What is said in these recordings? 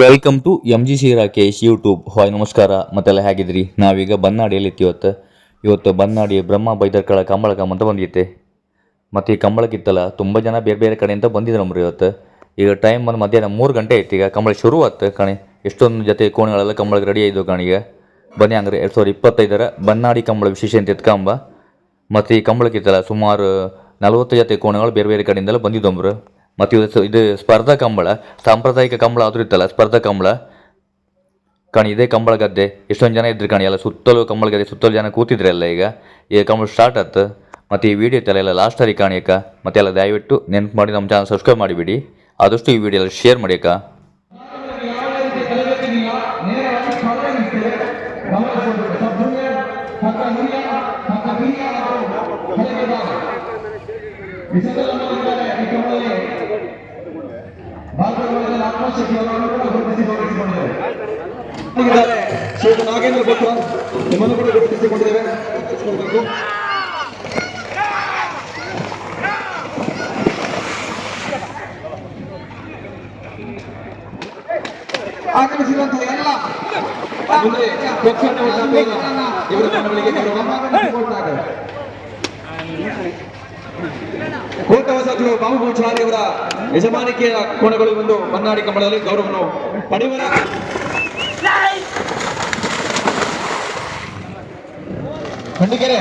Welcome to M G C Rakesh YouTube hi ನಮಸ್ಕಾರ. ಮತ್ತೆಲ್ಲ ಹೇಗಿದ್ರಿ ನಾವೀಗ ಬನ್ನಾಡಿಯಲ್ಲಿ ಇವತ್ತು. ಇವತ್ತು ಬನ್ನಾಡಿ ಬ್ರಹ್ಮ ಬೈದರ್ಕಳ ಕಂಬಳಕ ಅಂತ ಬಂದೈತೆ ಮತ್ತು ಈ ಕಂಬಳಕ್ಕಿತ್ತಲ್ಲ ತುಂಬ ಜನ ಬೇರೆ ಬೇರೆ ಕಡೆಯಿಂದ ಬಂದಿದ್ರು ನಮ್ರಿ ಇವತ್ತು. ಈಗ ಟೈಮ್ ಬಂದು ಮಧ್ಯಾಹ್ನ ಮೂರು ಗಂಟೆ ಐತಿ ಈಗ ಕಂಬಳ ಶುರು ಆಯ್ತು ಕಣಿ. ಎಷ್ಟೊಂದು ಜೊತೆ ಕೋಣೆಗಳೆಲ್ಲ ಕಂಬಳಕ್ಕೆ ರೆಡಿ ಆಯಿತು ಕಣಿಗೆ ಬನ್ನಿ ಹಂಗ್ರೆ, ಎರಡು ಸಾವಿರದ ಇಪ್ಪತ್ತೈದರ ಬನ್ನಾಡಿ ಕಂಬಳ ವಿಶೇಷ ಅಂತ ಎತ್ಕಂಬ ಮತ್ತು ಈ ಕಂಬಳಕ್ಕಿತ್ತಲ್ಲ ಸುಮಾರು ನಲವತ್ತು ಜೊತೆ ಕೋಣೆಗಳು ಬೇರೆ ಬೇರೆ ಕಡೆಯಿಂದೆಲ್ಲ ಬಂದಿದ್ದೊಬ್ರು ಮತ್ತು ಇದು ಇದು ಸ್ಪರ್ಧಾ ಕಂಬಳ, ಸಾಂಪ್ರದಾಯಿಕ ಕಂಬಳ ಆದರೂ ಇತ್ತಲ್ಲ, ಸ್ಪರ್ಧಾ ಕಂಬಳ? ಕಣಿ, ಇದೇ ಕಂಬಳ ಗದ್ದೆ. ಎಷ್ಟೊಂದು ಜನ ಇದ್ರು ಕಣಿ, ಎಲ್ಲ ಸುತ್ತಲೂ ಕಂಬಳ ಗದ್ದೆ, ಸುತ್ತಲೂ ಜನ ಕೂತಿದ್ರೆ ಎಲ್ಲ ಈಗ. ಈಗ ಕಂಬಳ ಸ್ಟಾರ್ಟ್ ಆಯ್ತು ಮತ್ತು ಈ ವಿಡಿಯೋ ಇತ್ತಲ್ಲ ಎಲ್ಲ ಲಾಸ್ಟ್ ಕಾಣಿ ಕಾಣಿಯಕ್ಕ ಮತ್ತೆ ಎಲ್ಲ ದಯವಿಟ್ಟು ನೆನಪು ಮಾಡಿ ನಮ್ಮ ಚಾನಲ್ ಸಬ್ಸ್ಕ್ರೈಬ್ ಮಾಡಿಬಿಡಿ. ಆದಷ್ಟು ಈ ವಿಡಿಯೋ ಎಲ್ಲ ಶೇರ್ ಮಾಡಿ ಅಕ್ಕ. ಇದ್ದಾರೆ ಶ್ರೀ ನಾಗೇಂದ್ರ ಭಟ್ರ ನಿಮ್ಮನ್ನು ಕೂಡ ಗುರುತಿಸಿಕೊಂಡಿದ್ದೇವೆ ಗುರುತಿಸಿಕೊಳ್ಬೇಕು. ಆಗಮಿಸಿರುವಂತಹ ಎಲ್ಲ ಮುಂದೆ ಪಕ್ಷವನ್ನು ಒಟ್ಟಾಗಿ ಇವರ ತಂಡಗಳಿಗೆ ಗೌರವ ಕೋಟ ವಸತಿಗಳು ಬಾಬು ಗೋಚಾರಿ ಅವರ ಯಜಮಾನಿಕೆಯ ಕೋಣಗಳು ಒಂದು ಮನ್ನಾಡಿ ಕಂಬಳದಲ್ಲಿ ಗೌರವವನ್ನು ಪಡೆಯುವ ಖಂಡಿಕೆರೆ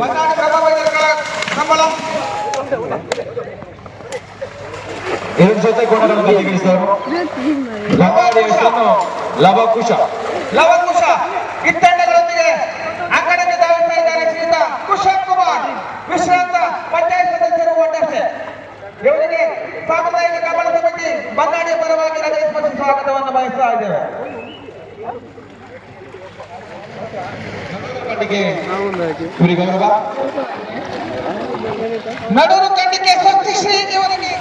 ಮನ್ನಾಡಿ ಪ್ರಭಾವೈದ್ಯರ ಕಂಬಳ ಎರಡು ಜೊತೆ ಕೋಣಗಳನ್ನು ಲವಾದೇಶನ್ನು ಲವಕುಶ. ಲವಕುಶ ಇತ್ತಂಡಗಳೊಂದಿಗೆ ಅಂಗಡಿಗೆ ಧಾವಿಸ್ತಾ ಇದ್ದಾರೆ ಶ್ರೀಯುತ ಕುಶಲ್ ಕುಮಾರ್. ವಿಶ್ರಾಂತ ಪಂಚಾಯತ್ ಸದಸ್ಯರು ಒಟ್ಟಷ್ಟೇ ಇವರಿಗೆ ಸಾಂಪ್ರದಾಯಿಕ ಕಮಲ ಸಮಿತಿ ಬನ್ನಾಡಿಯ ಪರವಾಗಿ ಸ್ವಾಗತವನ್ನು ಬಯಸ್ತಾ ಇದ್ದೇವೆ. ನಡೂರು ಕಂಡಿಕೆ ಸ್ವಸ್ತಿ ಶ್ರೀ ಇವರಿಗೆ.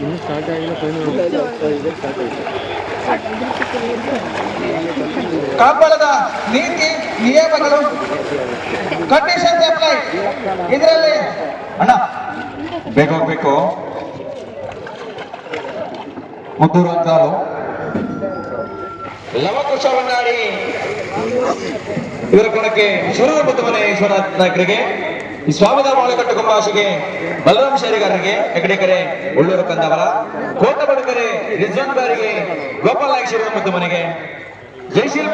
ಇನ್ನು ಸ್ಟಾರ್ಟ್ ಆಗಿಲ್ಲ ಫೈನಲ್ ಸ್ಟಾರ್ಟ್ ಆಗಿದೆ ಕಂಬಳದ ನೀತಿ ನಿಯಮಗಳು ಕಂಡೀಷನ್ ಅಪ್ಲೈ ಇದರಲ್ಲಿ ಅಣ್ಣ. ಬೇಕಾಗಬೇಕು ಹೋಗ್ಬೇಕು. ಮುದ್ದೂರು ಅಂತಾರು ಲವಕುಶ ಬನ್ನಾಡಿ ಇವರ ಕೊಡಕ್ಕೆ ಈಶ್ವರ ಮನೆ ಈಶ್ವರ ನಾಯಕರಿಗೆ ಈ ಸ್ವಾಮಿಧಾಮ ಒಳಕಟ್ಟು ಕೊಂಬಾಶಿಗೆ ಬಲರಾಮ ಶೇರಿಗಾರರಿಗೆ ಹೆಗಡೆ ಕರೆ ಉಳ್ಳೂರು ಕಂದವರ. ಕೋಟ ಬಡಕರೆ ರಿಜ್ವಾನ್ ಬಾರಿಗೆ ನಾಯಕ್ ನಾಯಕೇಶ್ವರ ಮತ್ತು ಮನೆಗೆ. ಜಯಶೀಲ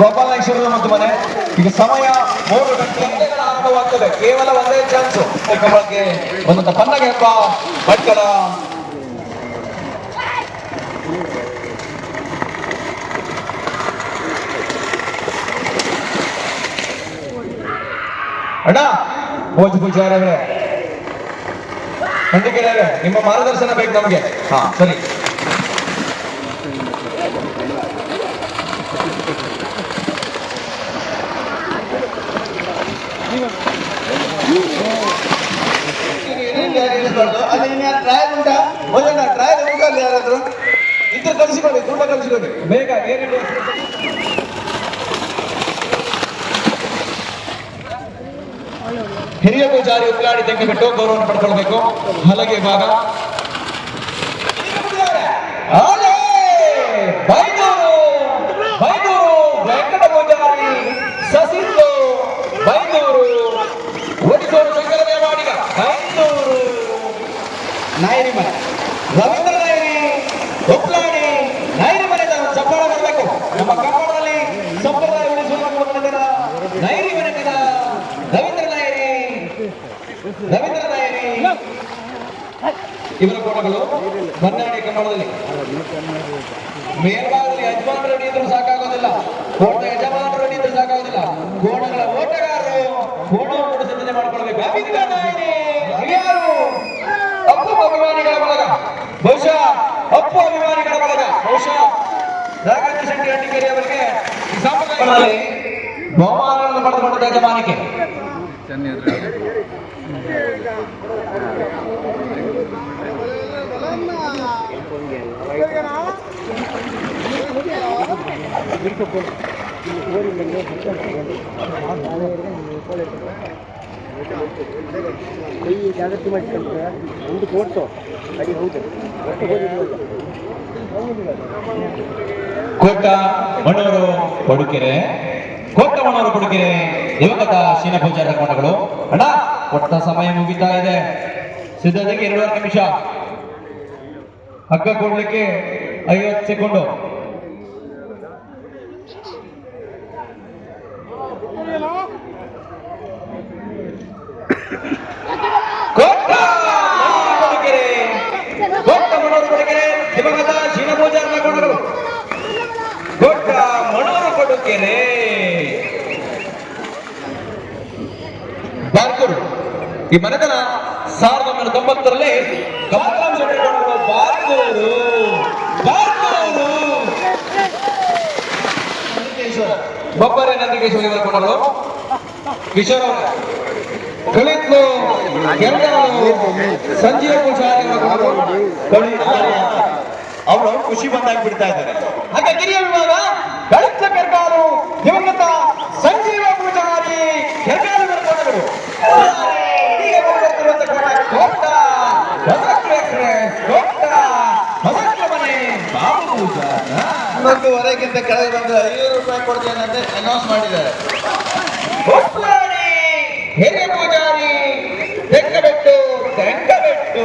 ಗೋಪಾಲೇಶ್ವರದ ಮತ್ತು ಮನೆ. ಈಗ ಸಮಯ ಮೂರು ಗಂಟೆಗಳ ಆರಂಭವಾಗ್ತದೆ. ಕೇವಲ ಒಂದೇ ಚಾನ್ಸ್ ಕಮಲಕ್ಕೆ ಒಂದೊಂದು ಪನ್ನಗೆ ಹಬ್ಬ ಅಣ್ಣ ಭೋಜ ಪೂಜಾರವ್ರೆ. ಖಂಡಿಕೆರೆ ನಿಮ್ಮ ಮಾರ್ಗದರ್ಶನ ಬೇಕು ನಮಗೆ. ಹಾ. ಸರಿ. ಟ್ರಯಲ್ ಉಂಟಾ ಮೊದಲ ಟ್ರಯಲ್ ಉಂಟಾ ಯಾರಾದರೂ? ಇದ್ರೆ ಕಳಿಸಿಕೊಡಿ ದುಡ್ಡ ಕಳಿಸಿಕೊಡಿ. ಬೇಗ ಏನಿದೆ ಹಿರಿಯ ಪೂಜಾರಿ ಉಪ್ಲಾಡಿ ತೆಗೆದುಬಿಟ್ಟು ಬಿಟ್ಟು ಗೌರವವನ್ನು ಪಡ್ಕೊಳ್ಬೇಕು. ಹಲಗೆ ಭಾಗ. ನಾಯರಿ ಮನೆ ರವೀಂದ್ರ ನಾಯರಿ ಉಪ್ಲಾಡಿ ನಾಯರಿ ಮನೆ ಚಪ್ಪಾಳ ಬರಬೇಕು. ನಮ್ಮ ಕನ್ನಡದಲ್ಲಿ ರವೀಂದ್ರ ಇವರ ಫೋಟೋಗಳು ಹೊನ್ನಾಡಿ ಕನ್ನಡದಲ್ಲಿ. ಮೇಲ್ಭಾಗದಲ್ಲಿ ಯಜಮಾನರು ಹಿಡಿದ್ರು ಸಾಕಾಗೋದಿಲ್ಲ. ಕೋಟ ಯಜಮಾನರು ಹಿಡಿದ್ರು ಸಾಕಾಗೋದಿಲ್ಲ. ಕೋಣಗಳ ಓಟಗಾರರು ಫೋಟೋ ಕೂಡ ಸಿದ್ಧತೆ ಮಾಡಿಕೊಳ್ಬೇಕು. ರವೀಂದ್ರ ಯಾರು? ಅಪ್ಪು ಅಭಿಮಾನಿಗಳ ಬಳಗ. ಬಹುಶಃ ಅಪ್ಪು ಅಭಿಮಾನಿಗಳ ಬಳಗ. ಬಹುಶಃ ರಾಘವೇಂದ್ರ ಶೆಟ್ಟಿ ಹಟ್ಟಿಗೇರಿ ಅವರಿಗೆ ಬಹುಮಾನಗಳನ್ನು ಪಡೆದುಕೊಂಡ ಯಜಮಾನಿಕೆ. ಕೈ ಜಾಗೃತಿ ಮಾಡಿಕೊಂಡ್ರೆ ಒಂದು ಕೋರ್ಟು ಅಡಿ ಹೌದು ಒಟ್ಟು ಕೋಟ ಮಣ್ಣೂರು ಕೊಡುಕೆರೆ ಕೋಟ ಮಣ್ಣೂರು ಕೊಡುಕೆರೆ ದಿವಂಗತ ಶೀನ ಪೂಜಾರ ಕೋಣಗಳು ಅಣ್ಣ ಕೊಟ್ಟ ಸಮಯ ಮುಗಿತಾ ಇದೆ. ಸಿದ್ಧತೆಗೆ ಎರಡು ನಿಮಿಷ. ಹಗ್ಗ ಕೊಡ್ಲಿಕ್ಕೆ ಐವತ್ತು ಸೆಕೆಂಡು ಕೋಟ ಮಣ್ಣೂರು ಕೊಡುಗೆರೆ ಕೋಟ ಮಣ್ಣೂರು ಕೊಡುಗೆರೆ ದಿವಂಗತ ಶೀನ ಪೂಜಾರ ಕೋಟಗಳು ದೊಡ್ಡ ಮಣೂರು ಕೊಡುಗೆರೆ ಬಾರ್ಕೂರು ಈ ಮನೆತನ ಸಾವಿರದ ಒಂಬೈನೂರ ತೊಂಬತ್ತರಲ್ಲಿ ಬೊಬ್ಬರೆ ನಂದಿಕೇಶ್ವರ ಇವರ ಕೊಡಲು ಕಿಶೋರ್ ಅವರ. ಕಳಿತ್ಲು ಸಂಜೀವ ಪೂಜಾರಿ ಅವರು ಖುಷಿ ಬಂದಾಗ ಬಿಡ್ತಾ ಇದ್ದಾರೆ. ಹಾಗೆ ಕಿರಿಯ ವಿಭಾಗ ಗಳಿತ ಕರ್ಕಾರು ದಿವಂಗತ ಸಂಜೀವ ಪೂಜಾರಿ ಕೆರ್ಗಾಲು ಬರ್ಕೊಂಡರು ಈಗ ಬರುತ್ತಿರುವಂತ ಕೋಟ ಹೊಸಕ್ಲು ಎಕ್ಸ್ಪ್ರೆಸ್ ಕೋಟ ಹೊಸಕ್ಲು ಮನೆ ಬಾಬು ಪೂಜಾರ ಹನ್ನೊಂದುವರೆಗಿಂತ ಕೆಳಗೆ ಬಂದು ಐನೂರು ರೂಪಾಯಿ ಕೊಡ್ತೇನೆ ಅಂತ ಅನೌನ್ಸ್ ಮಾಡಿದ್ದಾರೆ ಹಿರಿಯ ಪೂಜಾರಿ ತೆಂಗಬೆಟ್ಟು ತೆಂಗಬೆಟ್ಟು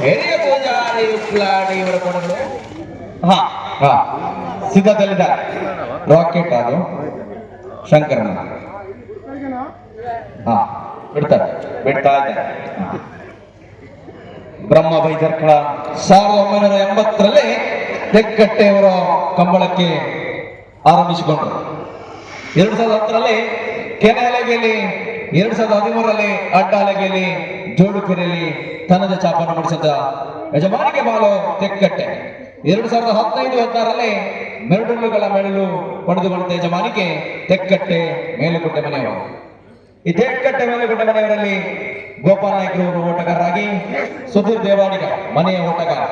ಹಿರಿಯ ಪೂಜಾರಿ ಉಪ್ಲಾಡಿ ಇವರ ಕೊಡಲು ಹಾ ಹಾ. ಸಿದ್ಧದಲ್ಲಿದ್ದಾರೆ ರಾಕೆಟ್ ಅದು. ಶಂಕರನ. ಹಾ ಬಿಡ್ತಾರೆ ಬಿಡ್ತಾ ಇದ್ದಾರೆ. ಬ್ರಹ್ಮ ಬೈದರ್ಕಳ ಸಾವಿರದ ಒಂಬೈನೂರ ಎಂಬತ್ತರಲ್ಲಿ ತೆಕ್ಕಟ್ಟೆಯವರ ಕಂಬಳಕ್ಕೆ ಆರಂಭಿಸಿಕೊಂಡರು. ಎರಡು ಸಾವಿರದ ಹತ್ತರಲ್ಲಿ ಕೆನೆ ಅಲೆಗೆಯಲ್ಲಿ ಎರಡು ಸಾವಿರದ ಹದಿಮೂರರಲ್ಲಿ ಅಡ್ಡ ಅಲೆಗೆಯಲ್ಲಿ ಜೋಡುಕೆರೆಯಲ್ಲಿ ತನ್ನದ ಚಾಪನ್ನು ಮುಡಿಸಿದ ಯಜಮಾನಿಗೆ ಬಾಲು ತೆಕ್ಕಟ್ಟೆ ಎರಡು ಸಾವಿರದ ಹದಿನೈದು, ಹದಿನಾರರಲ್ಲಿ ಮೆರಡುಳ್ಳುಗಳ ಮೆರಳು ಪಡೆದುಕೊಂಡ ಯಜಮಾನಿಗೆ ತೆಕ್ಕಟ್ಟೆ ಮೇಲುಕುಟ್ಟೆ ಮನೆಯವರು. ಈ ತೆಕ್ಕಟ್ಟೆ ಮೇಲುಗುಡ್ಡೆ ಮನೆಯವರಲ್ಲಿ ಗೋಪಾಲ ನಾಯ್ಕರವರು ಓಟಗಾರರಾಗಿ ಸುಧೀರ್ ದೇವಾಡಿಗ ಮನೆಯ ಓಟಗಾರ.